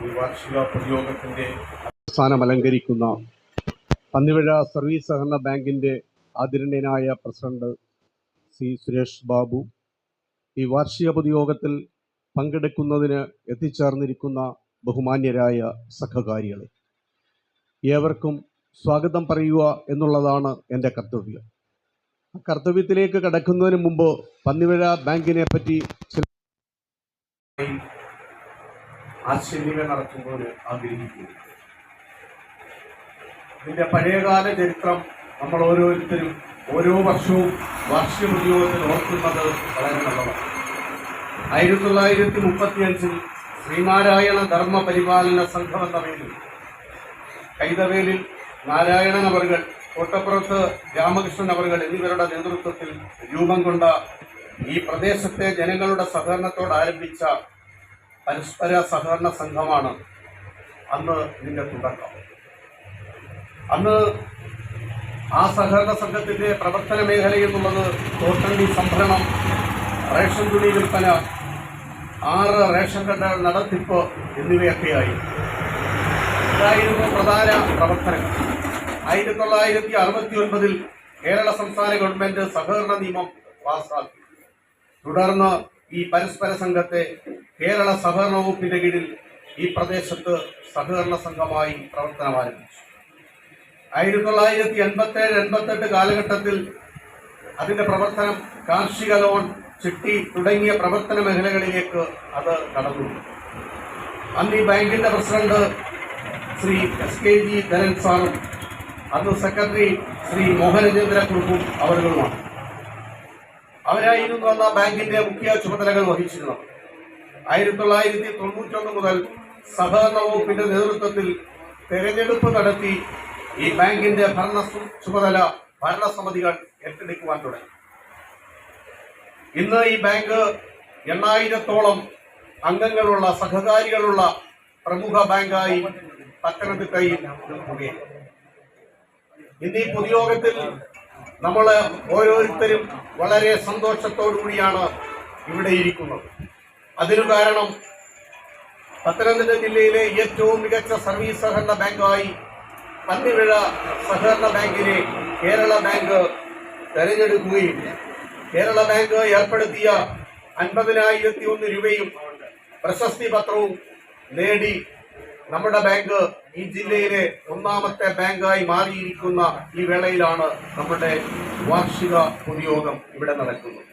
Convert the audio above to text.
ഈ സ്ഥാനം അലങ്കരിക്കുന്ന പന്നിവിഴ സർവീസ് സഹകരണ ബാങ്കിന്റെ ആദരണീയനായ പ്രസിഡന്റ് സി സുരേഷ് ബാബു ഈ വാർഷിക പൊതുയോഗത്തിൽ പങ്കെടുക്കുന്നതിന് എത്തിച്ചേർന്നിരിക്കുന്ന ബഹുമാന്യരായ സഹകാരികളെ ഏവർക്കും സ്വാഗതം പറയുക എന്നുള്ളതാണ് എന്റെ കർത്തവ്യം. കർത്തവ്യത്തിലേക്ക് കടക്കുന്നതിന് മുമ്പ് പന്നിവിഴ ബാങ്കിനെ പറ്റി ചില ആശയങ്ങൾ നടത്തുമ്പോൾ ആഗ്രഹിക്കുന്നു. ഇതിന്റെ പഴയകാല ചരിത്രം നമ്മൾ ഓരോരുത്തരും ഓരോ വർഷവും വാർഷിക പൊതുയോഗത്തിൽ ഓർക്കുന്നത് വളരെ നല്ലതാണ്. ആയിരത്തി തൊള്ളായിരത്തി മുപ്പത്തിയഞ്ചിൽ ശ്രീനാരായണ ധർമ്മ പരിപാലന സംഘം എന്ന പേരിൽ കൈതവേലിൽ നാരായണൻ അവർകൾ കോട്ടപ്പുറത്ത് രാമകൃഷ്ണൻ അവർകൾ എന്നിവരുടെ നേതൃത്വത്തിൽ രൂപം കൊണ്ട ഈ പ്രദേശത്തെ ജനങ്ങളുടെ സഹകരണത്തോട് ആരംഭിച്ച പരസ്പര സഹകരണ സംഘമാണ് അന്ന് ഇതിന്റെ തുടക്കം. അന്ന് ആ സഹകരണ സംഘത്തിന്റെ പ്രവർത്തന മേഖല എന്നുള്ളത് തോട്ടണ്ടി സംഭരണം റേഷൻ തുണി വിൽപ്പന ആറ് റേഷൻ കട നടത്തിപ്പ് എന്നിവയൊക്കെയായി. ഇതായിരുന്നു പ്രധാന പ്രവർത്തനങ്ങൾ. ആയിരത്തി തൊള്ളായിരത്തി അറുപത്തി ഒൻപതിൽ കേരള സംസ്ഥാന ഗവൺമെന്റ് സഹകരണ നിയമം പാസാക്കി. തുടർന്ന് ഈ പരസ്പര സംഘത്തെ കേരള സഹകരണ വകുപ്പിന്റെ കീഴിൽ ഈ പ്രദേശത്ത് സഹകരണ സംഘമായി പ്രവർത്തനം ആരംഭിച്ചു. ആയിരത്തി തൊള്ളായിരത്തി എൺപത്തി ഏഴ് എൺപത്തെട്ട് കാലഘട്ടത്തിൽ അതിന്റെ പ്രവർത്തനം കാർഷിക ലോൺ ചിട്ടി തുടങ്ങിയ പ്രവർത്തന മേഖലകളിലേക്ക് അത് കടന്നു അന്ന് ഈ ബാങ്കിന്റെ president Shri S K G Dhanan സാറും അന്ന് സെക്രട്ടറി ശ്രീ മോഹനചന്ദ്ര കുറുപ്പും അവരുകളുമാണ് അവരായിരുന്നു അന്ന് ബാങ്കിന്റെ മുഖ്യ ചുമതലകൾ വഹിച്ചിരുന്നത്. ആയിരത്തി തൊള്ളായിരത്തി തൊണ്ണൂറ്റൊന്ന് മുതൽ സഹകരണ വകുപ്പിന്റെ നേതൃത്വത്തിൽ തെരഞ്ഞെടുപ്പ് നടത്തി ഈ ബാങ്കിന്റെ ഭരണ ചുമതല ഭരണസമിതികൾ ഏറ്റെടുക്കുവാൻ തുടങ്ങി. ഇന്ന് ഈ ബാങ്ക് എണ്ണായിരത്തോളം അംഗങ്ങളുള്ള സഹകാരികളുള്ള പ്രമുഖ ബാങ്കായി പത്തനംതിട്ടയിൽ നിൽക്കുകയാണ്. ഇന്ന് ഈ പൊതുയോഗത്തിൽ നമ്മൾ ഓരോരുത്തരും വളരെ സന്തോഷത്തോടു കൂടിയാണ് ഇവിടെ ഇരിക്കുന്നത്. അതിനു കാരണം പത്തനംതിട്ട ജില്ലയിലെ ഏറ്റവും മികച്ച സർവീസ് സഹകരണ ബാങ്കായി പന്നിവിഴ സഹകരണ ബാങ്കിനെ കേരള ബാങ്ക് തെരഞ്ഞെടുക്കുകയും കേരള ബാങ്ക് ഏർപ്പെടുത്തിയ അൻപതിനായിരത്തി ഒന്ന് രൂപയും പ്രശസ്തി പത്രവും നേടി നമ്മുടെ ബാങ്ക് ഈ ജില്ലയിലെ ഒന്നാമത്തെ ബാങ്കായി മാറിയിരിക്കുന്ന ഈ വേളയിലാണ് നമ്മുടെ വാർഷിക പൊതുയോഗം ഇവിടെ നടക്കുന്നത്.